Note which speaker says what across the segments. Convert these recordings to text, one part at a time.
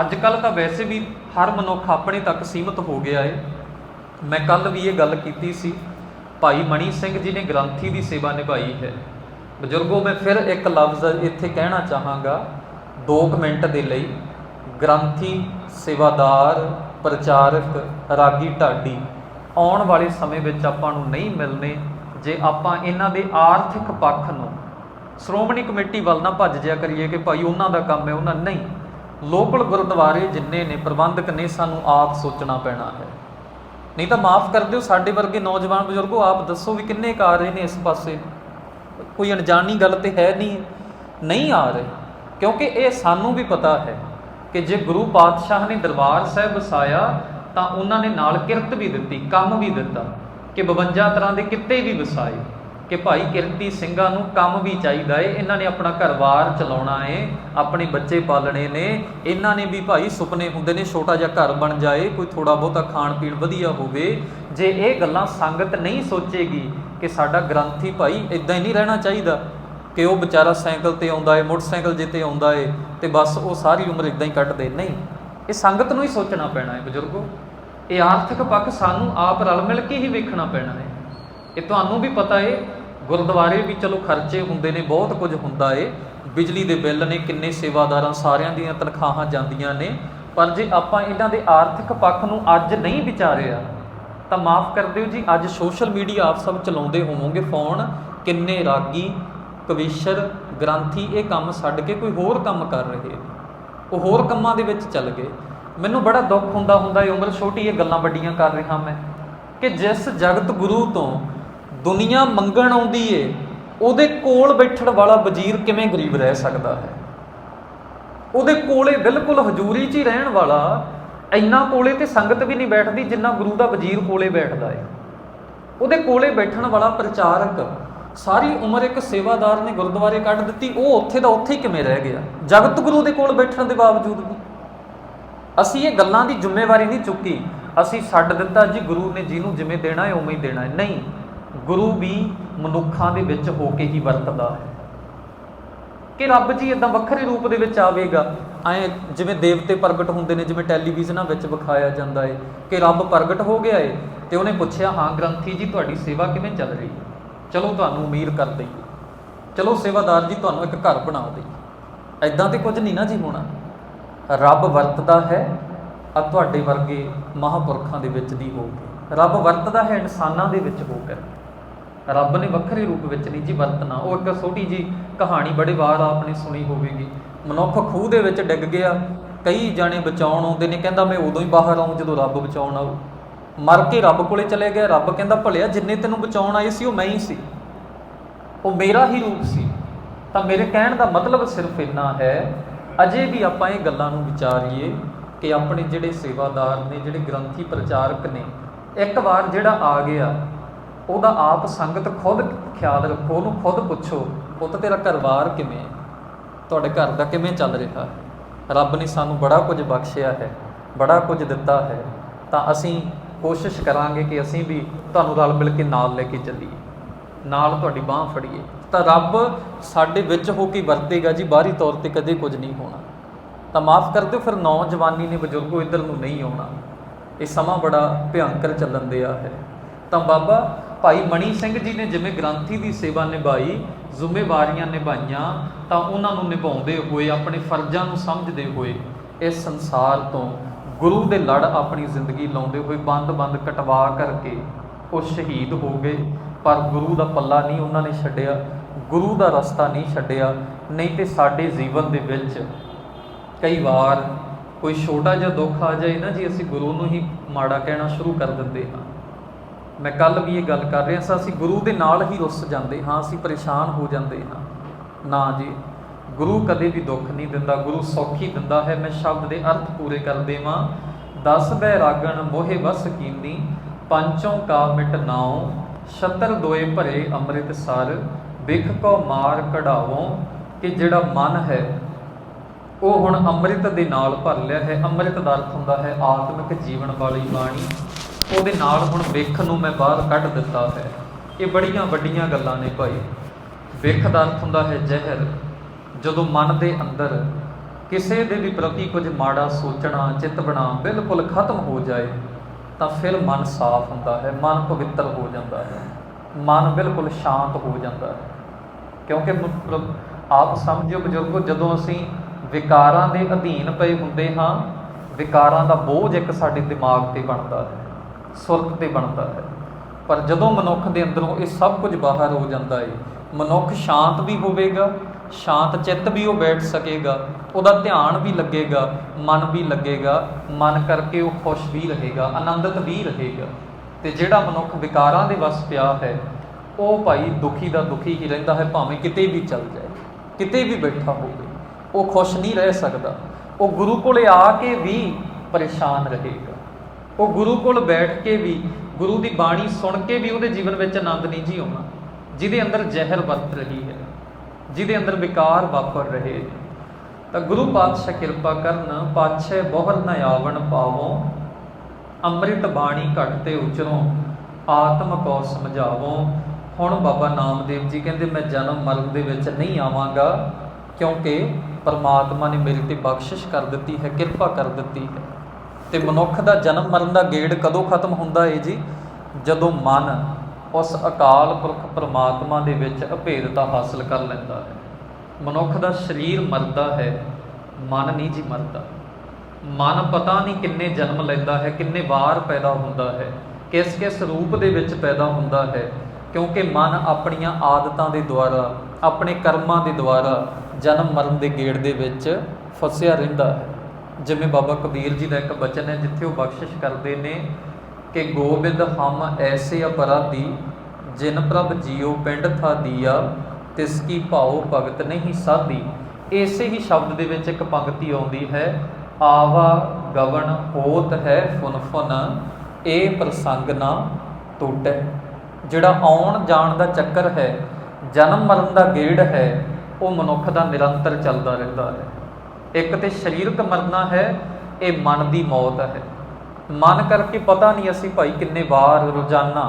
Speaker 1: ਅੱਜ ਕੱਲ ਤਾਂ ਵੈਸੇ ਵੀ ਹਰ ਮਨੁੱਖ ਆਪਣੇ ਤੱਕ ਸੀਮਤ ਹੋ ਗਿਆ ਏ। ਮੈਂ ਕੱਲ ਵੀ ਇਹ ਗੱਲ ਕੀਤੀ ਸੀ, ਭਾਈ ਮਣੀ ਸਿੰਘ ਜੀ ਨੇ ਗ੍ਰੰਥੀ ਦੀ ਸੇਵਾ ਨਿਭਾਈ ਹੈ। ਬਜ਼ੁਰਗੋ, ਮੈਂ ਫਿਰ ਇੱਕ ਲਫ਼ਜ਼ ਇੱਥੇ ਕਹਿਣਾ ਚਾਹਾਂਗਾ 2 ਮਿੰਟ ਦੇ ਲਈ। ਗ੍ਰੰਥੀ, ਸੇਵਾਦਾਰ, ਪ੍ਰਚਾਰਕ, ਰਾਗੀ ਢਾਡੀ, ਆਉਣ ਵਾਲੇ ਸਮੇਂ ਵਿੱਚ ਆਪਾਂ ਨੂੰ ਨਹੀਂ ਮਿਲਨੇ ਜੇ ਆਪਾਂ ਇਹਨਾਂ ਦੇ ਆਰਥਿਕ ਪੱਖ ਨੂੰ। ਸ਼੍ਰੋਮਣੀ ਕਮੇਟੀ ਵੱਲ ਨਾ ਭੱਜ ਜਿਆ ਕਰੀਏ ਕਿ ਭਾਈ ਉਹਨਾਂ ਦਾ ਕੰਮ ਹੈ, ਉਹਨਾਂ ਨਹੀਂ। ਲੋਕਲ ਗੁਰਦੁਆਰੇ ਜਿੰਨੇ ਨੇ, ਪ੍ਰਬੰਧਕ ਨੇ, ਸਾਨੂੰ ਆਪ ਸੋਚਣਾ ਪੈਣਾ ਹੈ। ਨਹੀਂ ਤਾਂ ਮਾਫ ਕਰ ਦਿਓ, ਸਾਡੇ ਵਰਗੇ ਨੌਜਵਾਨ ਬਜ਼ੁਰਗੋ, ਆਪ ਦੱਸੋ ਵੀ ਕਿੰਨੇ ਕੁ ਆ ਰਹੇ ਨੇ ਇਸ ਪਾਸੇ। ਕੋਈ ਅਣਜਾਣੀ ਗੱਲ ਤੇ ਹੈ ਨਹੀਂ ਨਹੀਂ ਆ ਰਹੇ। ਕਿਉਂਕਿ ਇਹ ਸਾਨੂੰ ਵੀ ਪਤਾ ਹੈ ਕਿ ਜੇ ਗੁਰੂ ਪਾਤਸ਼ਾਹ ਨੇ ਦਰਬਾਰ ਸਾਹਿਬ ਵਸਾਇਆ, ਤਾਂ ਉਹਨਾਂ ਨੇ ਨਾਲ ਕਿਰਤ ਵੀ ਦਿੱਤੀ, ਕੰਮ ਵੀ ਦਿੱਤਾ, ਕਿ 52 ਤਰ੍ਹਾਂ ਦੇ ਕਿੱਤੇ ਵੀ ਵਸਾਏ। ਕਿ ਭਾਈ ਕਿਰਤੀ ਸਿੰਘਾਂ ਨੂੰ ਕੰਮ ਵੀ ਚਾਹੀਦਾ ਏ, ਇਹਨਾਂ ਨੇ ਆਪਣਾ ਘਰ-ਬਾਰ ਚਲਾਉਣਾ ਏ, ਆਪਣੇ ਬੱਚੇ ਪਾਲਣੇ ਨੇ, ਇਹਨਾਂ ਨੇ ਵੀ ਭਾਈ ਸੁਪਨੇ ਹੁੰਦੇ ਨੇ ਛੋਟਾ ਜਿਹਾ ਘਰ ਬਣ ਜਾਏ, ਕੋਈ ਥੋੜਾ ਬਹੁਤਾ ਖਾਣ ਪੀਣ ਵਧੀਆ ਹੋਵੇ। ਜੇ ਇਹ ਗੱਲਾਂ ਸੰਗਤ ਨਹੀਂ ਸੋਚੇਗੀ ਕਿ ਸਾਡਾ ਗ੍ਰੰਥੀ ਭਾਈ ਇਦਾਂ ਹੀ ਨਹੀਂ ਰਹਿਣਾ ਚਾਹੀਦਾ ਕਿ ਉਹ ਵਿਚਾਰਾ ਸਾਈਕਲ ਤੇ ਆਉਂਦਾ ਏ, ਮੋਟਰਸਾਈਕਲ ਜਿੱਤੇ ਆਉਂਦਾ ਏ, ਤੇ ਬਸ ਉਹ ਸਾਰੀ ਉਮਰ ਇਦਾਂ ਹੀ ਕੱਟਦੇ। ਨਹੀਂ, ਇਹ ਸੰਗਤ ਨੂੰ ਹੀ ਸੋਚਣਾ ਪੈਣਾ ਹੈ ਬਜ਼ੁਰਗੋ। ਇਹ ਆਰਥਿਕ ਪੱਖ ਸਾਨੂੰ ਆਪ ਰਲ ਮਿਲ ਕੇ ਹੀ ਵੇਖਣਾ ਪੈਣਾ ਹੈ ਇਹ ਤੁਹਾਨੂੰ ਵੀ ਪਤਾ ਏ ਗੁਰਦੁਆਰੇ ਵੀ ਚਲੋ ਖਰਚੇ ਹੁੰਦੇ ਨੇ, ਬਹੁਤ ਕੁਝ ਹੁੰਦਾ ਏ। ਬਿਜਲੀ ਦੇ ਬਿੱਲ ਨੇ ਕਿੰਨੇ ਸੇਵਾਦਾਰਾਂ ਸਾਰਿਆਂ ਦੀਆਂ ਤਨਖਾਹਾਂ ਜਾਂਦੀਆਂ ਨੇ। ਪਰ ਜੇ ਆਪਾਂ ਇਹਨਾਂ ਦੇ ਆਰਥਿਕ ਪੱਖ ਨੂੰ ਅੱਜ ਨਹੀਂ ਵਿਚਾਰਿਆ, ਤਾਂ ਮਾਫ ਕਰ ਦਿਓ ਜੀ, ਅੱਜ ਸੋਸ਼ਲ ਮੀਡੀਆ ਆਪ ਸਭ ਚਲਾਉਂਦੇ ਹੋਵੋਗੇ। ਫੋਨ, ਕਿੰਨੇ ਰਾਗੀ, ਕਵੀਸ਼ਰ, ਗ੍ਰੰਥੀ, ਇਹ ਕੰਮ ਛੱਡ ਕੇ ਕੋਈ ਹੋਰ ਕੰਮ ਕਰ ਰਹੇ ਨੇ। ਉਹ ਹੋਰ ਕੰਮਾਂ ਦੇ ਵਿੱਚ ਚੱਲ ਗਏ। ਮੈਨੂੰ ਬੜਾ ਦੁੱਖ ਹੁੰਦਾ ਹੁੰਦਾ ਇਹ ਉਮਰ ਛੋਟੀ ਇਹ ਗੱਲਾਂ ਵੱਡੀਆਂ ਕਰ ਰਿਹਾ ਮੈਂ। ਕਿ ਜਿਸ ਜਗਤ ਗੁਰੂ ਤੋਂ ਦੁਨੀਆ ਮੰਗਣ ਆਉਂਦੀ ਏ, ਉਹਦੇ ਕੋਲ ਬੈਠਣ ਵਾਲਾ ਵਜ਼ੀਰ ਕਿਵੇਂ ਗਰੀਬ ਰਹਿ ਸਕਦਾ ਹੈ? ਉਹਦੇ ਕੋਲੇ ਬਿਲਕੁਲ ਹਜ਼ੂਰੀ 'ਚ ਹੀ ਰਹਿਣ ਵਾਲਾ ਇੰਨਾ ਕੋਲੇ ਤੇ ਸੰਗਤ ਵੀ ਨਹੀਂ ਬੈਠਦੀ ਜਿੰਨਾ ਗੁਰੂ ਦਾ ਵਜ਼ੀਰ ਕੋਲੇ ਬੈਠਦਾ ਏ। ਉਹਦੇ ਕੋਲੇ ਬੈਠਣ ਵਾਲਾ ਪ੍ਰਚਾਰਕ ਸਾਰੀ ਉਮਰ ਇੱਕ ਸੇਵਾਦਾਰ ਨੇ ਗੁਰਦੁਆਰੇ ਕੱਢ ਦਿੱਤੀ, ਉਹ ਉੱਥੇ ਦਾ ਉੱਥੇ ਹੀ ਕਿਵੇਂ ਰਹਿ ਗਿਆ? ਜਗਤ ਗੁਰੂ ਦੇ ਕੋਲ ਬੈਠਣ ਦੇ ਬਾਵਜੂਦ ਵੀ। ਅਸੀਂ ਇਹ ਗੱਲਾਂ ਦੀ ਜ਼ਿੰਮੇਵਾਰੀ ਨਹੀਂ ਚੁੱਕੀ। ਅਸੀਂ ਛੱਡ ਦਿੱਤਾ ਜੀ, ਗੁਰੂ ਨੇ ਜਿਹਨੂੰ ਜਿਵੇਂ ਦੇਣਾ ਹੈ ਉਵੇਂ ਹੀ ਦੇਣਾ ਹੈ। ਨਹੀਂ ਗੁਰੂ ਵੀ ਮਨੁੱਖਾਂ ਦੇ ਵਿੱਚ ਹੋ ਕੇ ਹੀ ਵਰਤਦਾ ਹੈ। ਕਿ ਰੱਬ ਜੀ ਇਦਾਂ ਵੱਖਰੇ ਰੂਪ ਦੇ ਵਿੱਚ ਆਵੇਗਾ? ਐ ਜਿਵੇਂ ਦੇਵਤੇ ਪ੍ਰਗਟ ਹੁੰਦੇ ਨੇ, ਜਿਵੇਂ ਟੈਲੀਵਿਜ਼ਨਾਂ ਵਿੱਚ ਵਿਖਾਇਆ ਜਾਂਦਾ ਹੈ ਕਿ ਰੱਬ ਪ੍ਰਗਟ ਹੋ ਗਿਆ ਏ, ਤੇ ਉਹਨੇ ਪੁੱਛਿਆ, ਹਾਂ ਗ੍ਰੰਥੀ ਜੀ, ਤੁਹਾਡੀ ਸੇਵਾ ਕਿਵੇਂ ਚੱਲ ਰਹੀ ਹੈ? ਚਲੋ ਤੁਹਾਨੂੰ ਅਮੀਰ ਕਰ ਦਈਏ। ਚਲੋ ਸੇਵਾਦਾਰ ਜੀ, ਤੁਹਾਨੂੰ ਇੱਕ ਘਰ ਬਣਾ ਦਈਏ। ਐਦਾਂ ਤੇ ਕੁਝ ਨਹੀਂ ਨਾ ਜੀ ਹੋਣਾ। ਰੱਬ ਵਰਤਦਾ ਹੈ, ਆ ਤੁਹਾਡੇ ਵਰਗੇ ਮਹਾਪੁਰਖਾਂ ਦੇ ਵਿੱਚ ਦੀ ਹੋ ਕੇ। ਰੱਬ ਵਰਤਦਾ ਹੈ, ਇਨਸਾਨਾਂ ਦੇ ਵਿੱਚ ਹੋ ਕੇ। ਰੱਬ ਨੇ ਵੱਖਰੇ ਰੂਪ ਵਿੱਚ ਨਹੀਂ ਜੀ ਵਰਤਣਾ, ਉਹ ਇੱਕ ਛੋਟੀ ਜੀ ਕਹਾਣੀ ਬੜੇ ਵਾਰ ਆਪਨੇ ਸੁਣੀ ਹੋਵੇਗੀ। ਮਨੁੱਖ ਖੂਹ ਦੇ ਵਿੱਚ ਡਿੱਗ ਗਿਆ, ਕਈ ਜਾਣੇ ਬਚਾਉਣ ਆਉਂਦੇ ਨੇ, ਕਹਿੰਦਾ ਮੈਂ ਉਦੋਂ ਹੀ ਬਾਹਰ ਆਉਂ ਜਦੋਂ ਰੱਬ ਬਚਾਉਣ ਆਊ। ਮਰ ਕੇ ਰੱਬ ਕੋਲੇ ਚਲੇ ਗਿਆ, ਰੱਬ ਕਹਿੰਦਾ ਭਲਿਆ ਜਿੰਨੇ ਤੈਨੂੰ ਬਚਾਉਣ ਆਏ ਸੀ, ਉਹ ਮੈਂ ਹੀ ਸੀ। ਉਹ ਮੇਰਾ ਹੀ ਰੂਪ ਸੀ। ਤਾਂ ਮੇਰੇ ਕਹਿਣ ਦਾ ਮਤਲਬ ਸਿਰਫ ਇੰਨਾ ਹੈ, ਅਜੇ ਵੀ ਆਪਾਂ ਇਹ ਗੱਲਾਂ ਨੂੰ ਵਿਚਾਰੀਏ ਕਿ ਆਪਣੇ ਜਿਹੜੇ ਸੇਵਾਦਾਰ ਨੇ, ਜਿਹੜੇ ਗ੍ਰੰਥੀ ਪ੍ਰਚਾਰਕ ਨੇ, ਇੱਕ ਵਾਰ ਜਿਹੜਾ ਆ ਗਿਆ ਉਹਦਾ ਆਪ ਸੰਗਤ ਖੁਦ ਖਿਆਲ ਰੱਖੋ, ਉਹਨੂੰ ਖੁਦ ਪੁੱਛੋ, ਪੁੱਤ ਤੇਰਾ ਘਰਵਾਰ ਕਿਵੇਂ ਹੈ? ਤੁਹਾਡੇ ਘਰ ਦਾ ਕਿਵੇਂ ਚੱਲ ਰਿਹਾ ਹੈ? ਰੱਬ ਨੇ ਸਾਨੂੰ ਬੜਾ ਕੁਝ ਬਖਸ਼ਿਆ ਹੈ, ਬੜਾ ਕੁਝ ਦਿੱਤਾ ਹੈ। ਤਾਂ ਅਸੀਂ ਕੋਸ਼ਿਸ਼ ਕਰਾਂਗੇ ਕਿ ਅਸੀਂ ਵੀ ਤੁਹਾਨੂੰ ਰਲ ਮਿਲ ਕੇ ਨਾਲ ਲੈ ਕੇ ਚੱਲੀਏ, ਨਾਲ ਤੁਹਾਡੀ ਬਾਹ ਫੜੀਏ। ਤਾਂ ਰੱਬ ਸਾਡੇ ਵਿੱਚ ਹੋ ਕੇ ਵਰਤੇਗਾ ਜੀ, ਬਾਹਰੀ ਤੌਰ ਤੇ ਕਦੇ ਕੁਝ ਨਹੀਂ ਹੋਣਾ। ਤਾਂ ਮਾਫ ਕਰ ਦਿਓ, ਫਿਰ ਨੌਜਵਾਨੀ ਨੇ ਬਜ਼ੁਰਗੋ ਇੱਧਰ ਨੂੰ ਨਹੀਂ ਆਉਣਾ। ਇਹ ਸਮਾਂ ਬੜਾ ਭਿਆਨਕ ਚੱਲਣ ਦਿਆ ਹੈ। ਤਾਂ ਬਾਬਾ ਭਾਈ ਮਣੀ ਸਿੰਘ ਜੀ ਨੇ ਜਿਵੇਂ ਗ੍ਰੰਥੀ ਦੀ ਸੇਵਾ ਨਿਭਾਈ, ਜ਼ਿੰਮੇਵਾਰੀਆਂ ਨਿਭਾਈਆਂ, ਤਾਂ ਉਹਨਾਂ ਨੂੰ ਨਿਭਾਉਂਦੇ ਹੋਏ, ਆਪਣੇ ਫਰਜ਼ਾਂ ਨੂੰ ਸਮਝਦੇ ਹੋਏ ਇਸ ਸੰਸਾਰ ਤੋਂ ਗੁਰੂ ਦੇ ਲੜ ਆਪਣੀ ਜ਼ਿੰਦਗੀ ਲਾਉਂਦੇ ਹੋਏ ਬੰਦ-ਬੰਦ ਕਟਵਾ ਕਰਕੇ ਉਹ ਸ਼ਹੀਦ ਹੋ ਗਏ। ਪਰ ਗੁਰੂ ਦਾ ਪੱਲਾ ਨਹੀਂ ਉਹਨਾਂ ਨੇ ਛੱਡਿਆ, ਗੁਰੂ ਦਾ ਰਸਤਾ ਨਹੀਂ ਛੱਡਿਆ, ਨਹੀਂ ਤੇ ਸਾਡੇ ਜੀਵਨ ਦੇ ਵਿੱਚ ਕਈ ਵਾਰ ਕੋਈ ਛੋਟਾ ਜਿਹਾ ਦੁੱਖ ਆ ਜਾਏ ਨਾ ਜੀ, ਅਸੀਂ ਗੁਰੂ ਨੂੰ ਹੀ ਮਾੜਾ ਕਹਿਣਾ ਸ਼ੁਰੂ ਕਰ ਦਿੰਦੇ ਹਾਂ। ਮੈਂ ਕੱਲ ਵੀ ਇਹ ਗੱਲ ਕਰ ਰਿਹਾ ਸਾਂ, ਅਸੀਂ ਗੁਰੂ ਦੇ ਨਾਲ ਹੀ ਰੁੱਸ ਜਾਂਦੇ ਹਾਂ, ਅਸੀਂ ਪਰੇਸ਼ਾਨ ਹੋ ਜਾਂਦੇ ਹਾਂ। ਨਾ ਜੀ, ਗੁਰੂ ਕਦੇ ਵੀ ਦੁੱਖ ਨਹੀਂ ਦਿੰਦਾ, ਗੁਰੂ ਸੌਖੀ ਦਿੰਦਾ ਹੈ, ਮੈਂ ਸ਼ਬਦ ਦੇ ਅਰਥ ਪੂਰੇ ਕਰ ਦੇਵਾਂ। ਦਸ ਬੈਰਾਗਣ ਮੋਹਿ ਵਸ ਕੀਨੀ, ਪੰਚੋਂ ਕਾ ਮਿਟ ਨਾਉ, ਛਤਰ ਦੋਏ ਭਰੇ ਅੰਮ੍ਰਿਤ ਸਰ, ਬਿਖ ਕੋ ਮਾਰ ਕਢਾਵੋ, ਕਿ ਜਿਹੜਾ ਮਨ ਹੈ, ਉਹ ਹੁਣ ਅੰਮ੍ਰਿਤ ਦੇ ਨਾਲ ਭਰ ਲਿਆ ਹੈ। ਅੰਮ੍ਰਿਤ ਦਾ ਅਰਥ ਹੁੰਦਾ ਹੈ ਆਤਮਿਕ ਜੀਵਨ ਵਾਲੀ ਬਾਣੀ। ਉਹਦੇ ਨਾਲ ਹੁਣ ਵਿਖ ਨੂੰ ਮੈਂ ਬਾਹਰ ਕੱਢ ਦਿੱਤਾ ਹੈ। ਇਹ ਬੜੀਆਂ ਵੱਡੀਆਂ ਗੱਲਾਂ ਨੇ ਭਾਈ। ਵਿਖ ਦਾ ਅਰਥ ਹੁੰਦਾ ਹੈ ਜ਼ਹਿਰ। ਜਦੋਂ ਮਨ ਦੇ ਅੰਦਰ ਕਿਸੇ ਦੇ ਵੀ ਪ੍ਰਤੀ ਕੁਝ ਮਾੜਾ ਸੋਚਣਾ ਚਿਤਵਣਾ ਬਿਲਕੁਲ ਖਤਮ ਹੋ ਜਾਏ, ਤਾਂ ਫਿਰ ਮਨ ਸਾਫ਼ ਹੁੰਦਾ ਹੈ, ਮਨ ਪਵਿੱਤਰ ਹੋ ਜਾਂਦਾ ਹੈ। ਮਨ ਬਿਲਕੁਲ ਸ਼ਾਂਤ ਹੋ ਜਾਂਦਾ ਹੈ। ਕਿਉਂਕਿ ਆਪ ਸਮਝਿਓ ਬਜ਼ੁਰਗੋ, ਜਦੋਂ ਅਸੀਂ ਵਿਕਾਰਾਂ ਦੇ ਅਧੀਨ ਪਏ ਹੁੰਦੇ ਹਾਂ, ਵਿਕਾਰਾਂ ਦਾ ਬੋਝ ਇੱਕ ਸਾਡੇ ਦਿਮਾਗ ਤੇ ਬਣਦਾ ਹੈ। ਸੁਰਤ ਤੇ ਬਣਦਾ ਹੈ। ਪਰ ਜਦੋਂ ਮਨੁੱਖ ਦੇ ਅੰਦਰੋਂ ਇਹ ਸਭ ਕੁਝ ਬਾਹਰ ਹੋ ਜਾਂਦਾ ਹੈ ਮਨੁੱਖ ਸ਼ਾਂਤ ਵੀ ਹੋਵੇਗਾ, ਸ਼ਾਂਤ ਚਿੱਤ ਵੀ ਉਹ ਬੈਠ ਸਕੇਗਾ, ਉਹਦਾ ਧਿਆਨ ਵੀ ਲੱਗੇਗਾ, ਮਨ ਵੀ ਲੱਗੇਗਾ, ਮਨ ਕਰਕੇ ਉਹ ਖੁਸ਼ ਵੀ ਰਹੇਗਾ, ਆਨੰਦਿਤ ਵੀ ਰਹੇਗਾ। ਤੇ ਜਿਹੜਾ ਮਨੁੱਖ ਵਿਕਾਰਾਂ ਦੇ ਵਸ ਪਿਆ ਹੈ, ਉਹ ਭਾਈ ਦੁਖੀ ਦਾ ਦੁਖੀ ਹੀ ਰਹਿੰਦਾ ਹੈ, ਭਾਵੇਂ ਕਿਤੇ ਵੀ ਚੱਲ ਜਾਏ, ਕਿਤੇ ਵੀ ਬੈਠਾ ਹੋਵੇ। ਉਹ ਖੁਸ਼ ਨਹੀਂ ਰਹਿ ਸਕਦਾ। ਉਹ ਗੁਰੂ ਕੋਲੇ ਆ ਕੇ ਵੀ ਪਰੇਸ਼ਾਨ ਰਹੇਗਾ। ਉਹ ਗੁਰੂ ਕੋਲ ਬੈਠ ਕੇ ਵੀ ਗੁਰੂ ਦੀ ਬਾਣੀ ਸੁਣ ਕੇ ਵੀ ਉਹਦੇ ਜੀਵਨ ਵਿੱਚ ਆਨੰਦ ਨਹੀਂ ਜੀ ਆਉਣਾ। ਜਿਹਦੇ ਅੰਦਰ ਜ਼ਹਿਰ ਵਰਤ ਰਹੀ ਹੈ, ਜਿਹਦੇ ਅੰਦਰ ਵਿਕਾਰ ਵਾਪਰ ਰਹੇ ਨੇ। ਤਾਂ ਗੁਰੂ ਪਾਤਸ਼ਾਹ ਕਿਰਪਾ ਕਰਨ, ਪਾਛੇ ਬਹੁਰ ਨ ਆਵਣ ਪਾਵੋ, ਅੰਮ੍ਰਿਤ ਬਾਣੀ ਘਟ ਤੇ ਉਚਰੋ, ਆਤਮ ਕੋ ਸਮਝਾਵੋ। ਹੁਣ ਬਾਬਾ ਨਾਮਦੇਵ ਜੀ ਕਹਿੰਦੇ, ਮੈਂ ਜਨਮ ਮਰਨ ਦੇ ਵਿੱਚ ਨਹੀਂ ਆਵਾਂਗਾ, ਕਿਉਂਕਿ ਪਰਮਾਤਮਾ ਨੇ ਮੇਰੇ ਤੇ ਬਖਸ਼ਿਸ਼ ਕਰ ਦਿੱਤੀ ਹੈ, ਕਿਰਪਾ ਕਰ ਦਿੱਤੀ ਹੈ। ਤੇ ਮਨੁੱਖ ਦਾ ਜਨਮ ਮਰਨ ਦਾ ਗੇੜ ਕਦੋਂ ਖਤਮ ਹੁੰਦਾ ਏ ਜੀ? ਜਦੋਂ ਮਨ ਉਸ ਅਕਾਲ ਪੁਰਖ ਪਰਮਾਤਮਾ ਦੇ ਵਿੱਚ ਅਭੇਦਤਾ ਹਾਸਲ ਕਰ ਲੈਂਦਾ ਹੈ। ਮਨੁੱਖ ਦਾ ਸਰੀਰ ਮਰਦਾ ਹੈ, ਮਨ ਨਹੀਂ ਜੀ ਮਰਦਾ। ਮਨ ਪਤਾ ਨਹੀਂ ਕਿੰਨੇ ਜਨਮ ਲੈਂਦਾ ਹੈ, ਕਿੰਨੇ ਵਾਰ ਪੈਦਾ ਹੁੰਦਾ ਹੈ ਕਿਸ ਕਿਸ ਰੂਪ ਦੇ ਵਿੱਚ ਪੈਦਾ ਹੁੰਦਾ ਹੈ, ਕਿਉਂਕਿ ਮਨ ਆਪਣੀਆਂ ਆਦਤਾਂ ਦੇ ਦੁਆਰਾ, ਆਪਣੇ ਕਰਮਾਂ ਦੇ ਦੁਆਰਾ ਜਨਮ ਮਰਨ ਦੇ ਗੇੜ ਦੇ ਵਿੱਚ ਫਸਿਆ ਰਹਿੰਦਾ ਹੈ। ਜਿਵੇਂ ਬਾਬਾ ਕਬੀਰ ਜੀ ਦਾ ਇੱਕ ਬਚਨ ਹੈ, ਜਿੱਥੇ ਉਹ ਬਖਸ਼ਿਸ਼ ਕਰਦੇ ਨੇ ਕਿ ਗੋਬਿੰਦ ਹਮ ਐਸੇ ਅਪਰਾਧੀ, ਜਿਨ ਪ੍ਰਭ ਜੀਉ ਪਿੰਡ ਥਾ ਦੀਆ, ਤਿਸ ਕੀ ਭਾਉ ਭਗਤ ਨਹੀਂ ਸਾਧੀ। ਇਸੇ ਹੀ ਸ਼ਬਦ ਦੇ ਵਿੱਚ ਇੱਕ ਪੰਕਤੀ ਆਉਂਦੀ ਹੈ, ਆਵਾ ਗਵਨ ਹੋਤ ਹੈ ਫੁਨ ਫੁਨ ਇਹ ਪ੍ਰਸੰਗ ਨਾ ਟੁੱਟੈ। ਜਿਹੜਾ ਆਉਣ ਜਾਣ ਦਾ ਚੱਕਰ ਹੈ, ਜਨਮ ਮਰਨ ਦਾ ਗੇੜ ਹੈ, ਉਹ ਮਨੁੱਖ ਦਾ ਨਿਰੰਤਰ ਚੱਲਦਾ ਰਹਿੰਦਾ ਹੈ। ਇੱਕ ਤੇ ਸਰੀਰਕ ਮਰਨਾ ਹੈ, ਇਹ ਮਨ ਦੀ ਮੌਤ ਹੈ। ਮਨ ਕਰਕੇ ਪਤਾ ਨਹੀਂ ਅਸੀਂ ਭਾਈ ਕਿੰਨੇ ਵਾਰ ਰੋਜ਼ਾਨਾ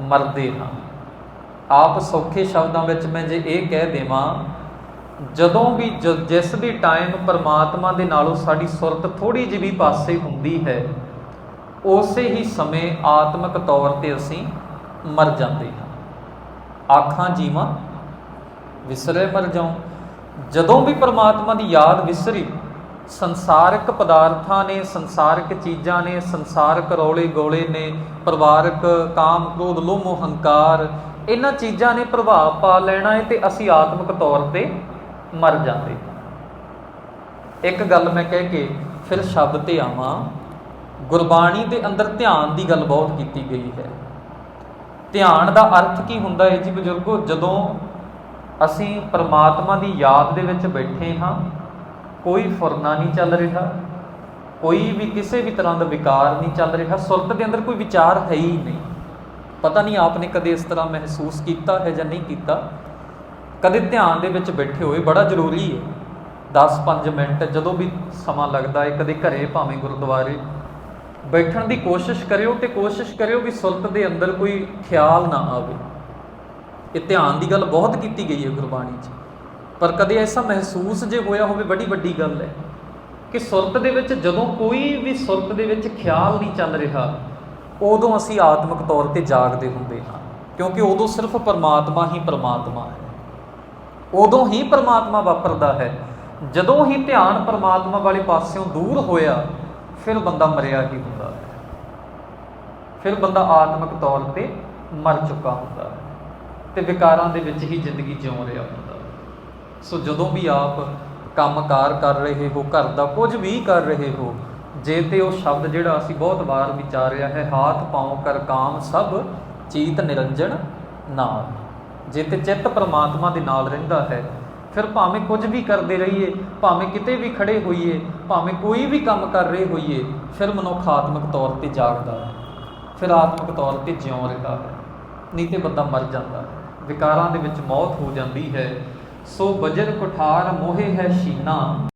Speaker 1: ਮਰਦੇ ਹਾਂ। ਆਪ ਸੌਖੇ ਸ਼ਬਦਾਂ ਵਿੱਚ ਮੈਂ ਜੇ ਇਹ ਕਹਿ ਦੇਵਾਂ, ਜਦੋਂ ਵੀ ਜਿਸ ਵੀ ਟਾਈਮ ਪਰਮਾਤਮਾ ਦੇ ਨਾਲੋਂ ਸਾਡੀ ਸੁਰਤ ਥੋੜੀ ਜਿਹੀ ਵੀ ਪਾਸੇ ਹੁੰਦੀ ਹੈ, ਉਸੇ ਹੀ ਸਮੇਂ ਆਤਮਿਕ ਤੌਰ ਤੇ ਅਸੀਂ ਮਰ ਜਾਂਦੇ ਹਾਂ। ਆਖਾਂ ਜੀਵਾਂ, ਵਿਸਰੇ ਮਰ ਜਾਉ। ਜਦੋਂ ਵੀ ਪਰਮਾਤਮਾ ਦੀ ਯਾਦ ਵਿਸਰੀ, ਸੰਸਾਰਿਕ ਪਦਾਰਥਾਂ ਨੇ, ਸੰਸਾਰਿਕ ਚੀਜ਼ਾਂ ਨੇ, ਸੰਸਾਰਕ ਰੌਲੇ ਗੋਲੇ ਨੇ, ਪਰਿਵਾਰਕ ਕਾਮ, ਕ੍ਰੋਧ, ਲੋਭ, ਹੰਕਾਰ, ਇਹਨਾਂ ਚੀਜ਼ਾਂ ਨੇ ਪ੍ਰਭਾਵ ਪਾ ਲੈਣਾ ਹੈ ਤੇ ਅਸੀਂ ਆਤਮਿਕ ਤੌਰ ਤੇ ਮਰ ਜਾਂਦੇ ਹਾਂ। ਇੱਕ ਗੱਲ ਮੈਂ ਕਹਿ ਕੇ ਫਿਰ ਸ਼ਬਦ ਤੇ ਆਵਾਂ, ਗੁਰਬਾਣੀ ਦੇ ਅੰਦਰ ਧਿਆਨ ਦੀ ਗੱਲ ਬਹੁਤ ਕੀਤੀ ਗਈ ਹੈ ਧਿਆਨ ਦਾ ਅਰਥ ਕੀ ਹੁੰਦਾ ਹੈ ਜੀ ਬਜ਼ੁਰਗੋ ਜਦੋਂ ਅਸੀਂ ਪਰਮਾਤਮਾ ਦੀ ਯਾਦ ਦੇ ਵਿੱਚ ਬੈਠੇ ਹਾਂ, ਕੋਈ ਫੁਰਨਾ ਨਹੀਂ ਚੱਲ ਰਿਹਾ, ਕੋਈ ਵੀ ਕਿਸੇ ਵੀ ਤਰ੍ਹਾਂ ਦਾ ਵਿਕਾਰ ਨਹੀਂ ਚੱਲ ਰਿਹਾ, ਸੁਰਤ ਦੇ ਅੰਦਰ ਕੋਈ ਵਿਚਾਰ ਹੈ ਹੀ ਨਹੀਂ। ਪਤਾ ਨਹੀਂ ਆਪਨੇ ਕਦੇ ਇਸ ਤਰ੍ਹਾਂ ਮਹਿਸੂਸ ਕੀਤਾ ਹੈ ਜਾਂ ਨਹੀਂ ਕੀਤਾ। ਕਦੇ ਧਿਆਨ ਦੇ ਵਿੱਚ ਬੈਠੇ ਹੋਏ ਬੜਾ ਜ਼ਰੂਰੀ ਹੈ। 10-5 ਮਿੰਟ ਜਦੋਂ ਵੀ ਸਮਾਂ ਲੱਗਦਾ ਹੈ, ਕਦੇ ਘਰੇ ਭਾਵੇਂ ਗੁਰਦੁਆਰੇ, ਬੈਠਣ ਦੀ ਕੋਸ਼ਿਸ਼ ਕਰਿਓ ਤੇ ਕੋਸ਼ਿਸ਼ ਕਰਿਓ ਵੀ ਸੁਰਤ ਦੇ ਅੰਦਰ ਕੋਈ ਖਿਆਲ ਨਾ ਆਵੇ। ਇਹ ਧਿਆਨ ਦੀ ਗੱਲ ਬਹੁਤ ਕੀਤੀ ਗਈ ਹੈ ਗੁਰਬਾਣੀ 'ਚ। ਪਰ ਕਦੇ ਐਸਾ ਮਹਿਸੂਸ ਜੇ ਹੋਇਆ ਹੋਵੇ, ਬੜੀ ਵੱਡੀ ਗੱਲ ਹੈ ਕਿ ਸੁਰਤ ਦੇ ਵਿੱਚ ਜਦੋਂ ਕੋਈ ਵੀ ਸੁਰਤ ਦੇ ਵਿੱਚ ਖਿਆਲ ਨਹੀਂ ਚੱਲ ਰਿਹਾ, ਉਦੋਂ ਅਸੀਂ ਆਤਮਿਕ ਤੌਰ ਤੇ ਜਾਗਦੇ ਹੁੰਦੇ ਹਾਂ। ਕਿਉਂਕਿ ਉਦੋਂ ਸਿਰਫ ਪਰਮਾਤਮਾ ਹੀ ਪਰਮਾਤਮਾ ਹੈ। ਉਦੋਂ ਹੀ ਪਰਮਾਤਮਾ ਵਾਪਰਦਾ ਹੈ। ਜਦੋਂ ਹੀ ਧਿਆਨ ਪਰਮਾਤਮਾ ਵਾਲੇ ਪਾਸਿਓਂ ਦੂਰ ਹੋਇਆ, ਫਿਰ ਬੰਦਾ ਮਰਿਆ ਹੀ ਹੁੰਦਾ ਹੈ। ਫਿਰ ਬੰਦਾ ਆਤਮਿਕ ਤੌਰ ਤੇ ਮਰ ਚੁੱਕਾ ਹੁੰਦਾ ਹੈ। ਤੇ ਵਿਕਾਰਾਂ ਦੇ ਵਿੱਚ ਹੀ ਜ਼ਿੰਦਗੀ ਜਿਉਂ ਰਿਹਾ ਹੁੰਦਾ। ਸੋ ਜਦੋਂ ਵੀ ਆਪ ਕੰਮਕਾਰ ਕਰ ਰਹੇ ਹੋ, ਘਰ ਦਾ ਕੁਝ ਵੀ ਕਰ ਰਹੇ ਹੋ, ਜੇ ਤੇ ਉਹ ਸ਼ਬਦ ਜਿਹੜਾ ਅਸੀਂ ਬਹੁਤ ਵਾਰ ਵਿਚਾਰਿਆ ਹੈ, ਹਾਥ ਪਾਉ ਕਰ ਕਾਮ ਸਭ, ਚੀਤ ਨਿਰੰਜਨ ਨਾਲ। ਜੇ ਤੇ ਚਿੱਤ ਪਰਮਾਤਮਾ ਦੇ ਨਾਲ ਰਹਿੰਦਾ ਹੈ, ਫਿਰ ਭਾਵੇਂ ਕੁਝ ਵੀ ਕਰਦੇ ਰਹੀਏ, ਭਾਵੇਂ ਕਿਤੇ ਵੀ ਖੜੇ ਹੋਈਏ, ਭਾਵੇਂ ਕੋਈ ਵੀ ਕੰਮ ਕਰ ਰਹੇ ਹੋਈਏ, ਫਿਰ ਮਨੁੱਖ ਆਤਮਿਕ ਤੌਰ ਤੇ ਜਾਗਦਾ ਹੈ। ਫਿਰ ਆਤਮਿਕ ਤੌਰ ਤੇ ਜਿਉਂ ਰਹਿੰਦਾ ਹੈ। ਨਹੀਂ ਤੇ ਬੰਦਾ ਮਰ ਜਾਂਦਾ ਹੈ। ਵਿਕਾਰਾਂ ਦੇ ਵਿੱਚ ਮੌਤ ਹੋ ਜਾਂਦੀ ਹੈ ਸੋ ਬਜਰ ਕੁਠਾਰ ਮੋਹੇ ਹੈ ਸ਼ੀਨਾ।